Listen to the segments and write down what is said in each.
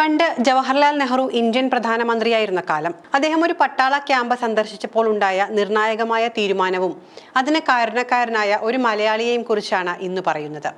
പണ്ട് ജവഹർലാൽ നെഹ്റു ഇന്ത്യൻ പ്രധാനമന്ത്രിയായിരുന്ന കാലം അദ്ദേഹം ഒരു പട്ടാള ക്യാമ്പ് സന്ദർശിച്ചപ്പോൾ ഉണ്ടായ നിർണായകമായ തീരുമാനവും അതിന് കാരണക്കാരനായ ഒരു മലയാളിയെയും കുറിച്ചാണ് ഇന്ന് പറയുന്നത്.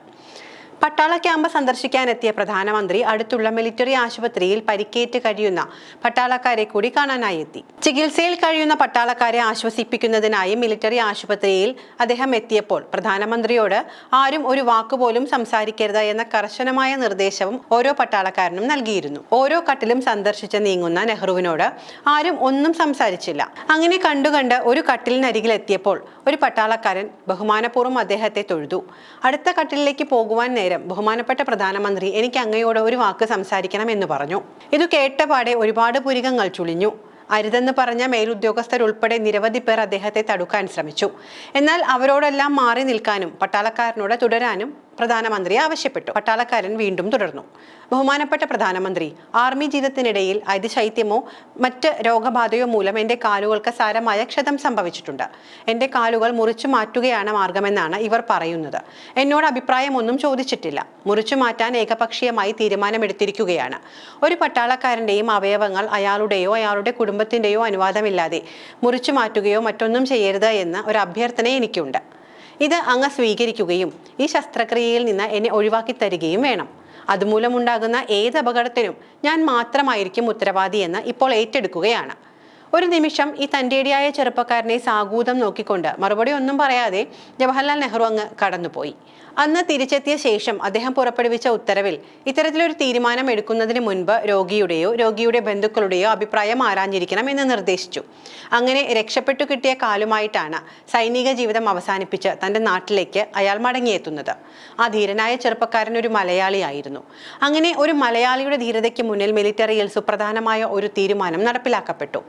പട്ടാള ക്യാമ്പ് സന്ദർശിക്കാനെത്തിയ പ്രധാനമന്ത്രി അടുത്തുള്ള മിലിറ്ററി ആശുപത്രിയിൽ പരിക്കേറ്റ് കഴിയുന്ന പട്ടാളക്കാരെ കൂടി കാണാനായി എത്തി. ചികിത്സയിൽ കഴിയുന്ന പട്ടാളക്കാരെ ആശ്വസിപ്പിക്കുന്നതിനായി മിലിറ്ററി ആശുപത്രിയിൽ അദ്ദേഹം എത്തിയപ്പോൾ പ്രധാനമന്ത്രിയോട് ആരും ഒരു വാക്കുപോലും സംസാരിക്കരുത് എന്ന കർശനമായ നിർദ്ദേശവും ഓരോ പട്ടാളക്കാരനും നൽകിയിരുന്നു. ഓരോ കട്ടിലും സന്ദർശിച്ച് നീങ്ങുന്ന നെഹ്റുവിനോട് ആരും ഒന്നും സംസാരിച്ചില്ല. അങ്ങനെ കണ്ടുകണ്ട് ഒരു കട്ടിലിനരികിൽ എത്തിയപ്പോൾ ഒരു പട്ടാളക്കാരൻ ബഹുമാനപൂർവം അദ്ദേഹത്തെ തൊഴുതു. അടുത്ത കട്ടിലിലേക്ക് പോകുവാൻ നേരം ബഹുമാനപ്പെട്ട പ്രധാനമന്ത്രി എനിക്ക് അങ്ങയോട് ഒരു വാക്ക് സംസാരിക്കണം എന്ന് പറഞ്ഞു. ഇത് കേട്ടപാടെ ഒരുപാട് പുരികങ്ങൾ ചുളിഞ്ഞു. അരുതെന്ന് പറഞ്ഞ മേലുദ്യോഗസ്ഥരുൾപ്പെടെ നിരവധി പേർ അദ്ദേഹത്തെ തടുക്കാൻ ശ്രമിച്ചു. എന്നാൽ അവരോടെല്ലാം മാറി നിൽക്കാനും പട്ടാളക്കാരനോട് തുടരാനും പ്രധാനമന്ത്രി ആവശ്യപ്പെട്ടു. പട്ടാളക്കാരൻ വീണ്ടും തുടർന്നു. ബഹുമാനപ്പെട്ട പ്രധാനമന്ത്രി ആർമി ജീവിതത്തിനിടയിൽ അതിശൈത്യമോ മറ്റ് രോഗബാധയോ മൂലം എന്റെ കാലുകൾക്ക് സാരമായ ക്ഷതം സംഭവിച്ചിട്ടുണ്ട്. എന്റെ കാലുകൾ മുറിച്ചു മാറ്റുകയാണ് മാർഗമെന്നാണ് ഇവർ പറയുന്നത്. എന്നോട് അഭിപ്രായമൊന്നും ചോദിച്ചിട്ടില്ല. മുറിച്ചു മാറ്റാൻ ഏകപക്ഷീയമായി തീരുമാനമെടുത്തിരിക്കുകയാണ്. ഒരു പട്ടാളക്കാരന്റെയും അവയവങ്ങൾ അയാളുടെയോ അയാളുടെ കുടുംബത്തിന്റെയോ അനുവാദമില്ലാതെ മുറിച്ചു മാറ്റുകയോ മറ്റൊന്നും ചെയ്യരുത് എന്ന ഒരു അഭ്യർത്ഥന എനിക്കുണ്ട്. ഇത് അങ്ങ് സ്വീകരിക്കുകയും ഈ ശസ്ത്രക്രിയയിൽ നിന്ന് എന്നെ ഒഴിവാക്കി തരികയും വേണം. അതുമൂലമുണ്ടാകുന്ന ഏത് അപകടത്തിനും ഞാൻ മാത്രമായിരിക്കും ഉത്തരവാദി എന്ന് ഇപ്പോൾ ഏറ്റെടുക്കുകയാണ്. ഒരു നിമിഷം ഈ തന്റെടിയായ ചെറുപ്പക്കാരനെ സാഗൂതം നോക്കിക്കൊണ്ട് മറുപടി ഒന്നും പറയാതെ ജവഹർലാൽ നെഹ്റു അങ്ങ് കടന്നുപോയി. അന്ന് തിരിച്ചെത്തിയ ശേഷം അദ്ദേഹം പുറപ്പെടുവിച്ച ഉത്തരവിൽ ഇത്തരത്തിലൊരു തീരുമാനം എടുക്കുന്നതിന് മുൻപ് രോഗിയുടെയോ രോഗിയുടെ ബന്ധുക്കളുടെയോ അഭിപ്രായം ആരാഞ്ഞിരിക്കണം എന്ന് നിർദ്ദേശിച്ചു. അങ്ങനെ രക്ഷപ്പെട്ടു കിട്ടിയ കാലുമായിട്ടാണ് സൈനിക ജീവിതം അവസാനിപ്പിച്ച് തന്റെ നാട്ടിലേക്ക് അയാൾ മടങ്ങിയെത്തുന്നത്. ആ ധീരനായ ചെറുപ്പക്കാരൻ ഒരു മലയാളിയായിരുന്നു. അങ്ങനെ ഒരു മലയാളിയുടെ ധീരതയ്ക്ക് മുന്നിൽ മിലിറ്ററിയിൽ സുപ്രധാനമായ ഒരു തീരുമാനം നടപ്പിലാക്കപ്പെട്ടു.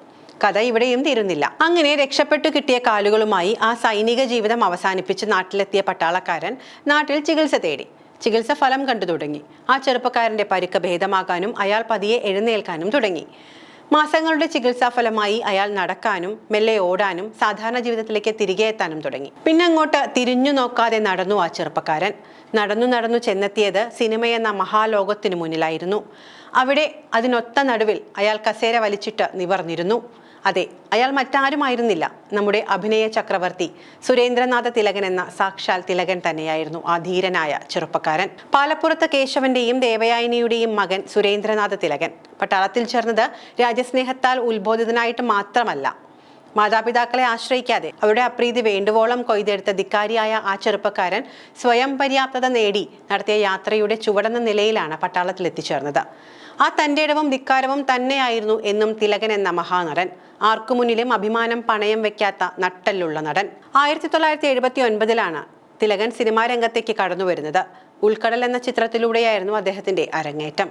കഥ ഇവിടെയും തീരുന്നില്ല. അങ്ങനെ രക്ഷപ്പെട്ടു കിട്ടിയ കാലുകളുമായി ആ സൈനിക ജീവിതം അവസാനിപ്പിച്ച് നാട്ടിലെത്തിയ പട്ടാളക്കാരൻ നാട്ടിൽ ചികിത്സ തേടി. ചികിത്സ ഫലം കണ്ടു തുടങ്ങി. ആ ചെറുപ്പക്കാരന്റെ പരുക്ക് ഭേദമാക്കാനും അയാൾ പതിയെ എഴുന്നേൽക്കാനും തുടങ്ങി. മാസങ്ങളുടെ ചികിത്സാ ഫലമായി അയാൾ നടക്കാനും മെല്ലെ ഓടാനും സാധാരണ ജീവിതത്തിലേക്ക് തിരികെ എത്താനും തുടങ്ങി. പിന്നെ അങ്ങോട്ട് തിരിഞ്ഞു നോക്കാതെ നടന്നു ആ ചെറുപ്പക്കാരൻ. നടന്നു നടന്നു ചെന്നെത്തിയത് സിനിമയെന്ന മഹാലോകത്തിനു മുന്നിലായിരുന്നു. അവിടെ അതിനൊത്ത നടുവിൽ അയാൾ കസേര വലിച്ചിട്ട് നിവർന്നിരുന്നു. അതെ അയാൾ മറ്റാരുമായിരുന്നില്ല. നമ്മുടെ അഭിനയ ചക്രവർത്തി സുരേന്ദ്രനാഥ തിലകൻ എന്ന സാക്ഷാൽ തിലകൻ തന്നെയായിരുന്നു ആ ധീരനായ ചെറുപ്പക്കാരൻ. പാലപ്പുറത്ത് കേശവന്റെയും ദേവയാനിയുടെയും മകൻ സുരേന്ദ്രനാഥ തിലകൻ. പട്ടാളത്തിൽ ചേർന്നത് രാജ്യസ്നേഹത്താൽ ഉത്ബോധിതനായിട്ട് മാത്രമല്ല മാതാപിതാക്കളെ ആശ്രയിക്കാതെ അവരുടെ അപ്രീതി വേണ്ടുവോളം കൊയ്തെടുത്ത ധിക്കാരിയായ ആ ചെറുപ്പക്കാരൻ സ്വയം പര്യാപ്തത നേടി നടത്തിയ യാത്രയുടെ ചുവടെന്ന നിലയിലാണ് പട്ടാളത്തിൽ എത്തിച്ചേർന്നത്. ആ തന്റെ ഇടവും ധിക്കാരവും തന്നെയായിരുന്നു എന്നും തിലകൻ എന്ന മഹാനടൻ. ആർക്കു മുന്നിലും അഭിമാനം പണയം വെക്കാത്ത നട്ടല്ലുള്ള നടൻ. ആയിരത്തി തൊള്ളായിരത്തി എഴുപത്തി ഒൻപതിലാണ് തിലകൻ സിനിമാ രംഗത്തേക്ക് കടന്നു വരുന്നത് ഉൾക്കടൽ എന്ന ചിത്രത്തിലൂടെയായിരുന്നു അദ്ദേഹത്തിന്റെ അരങ്ങേറ്റം.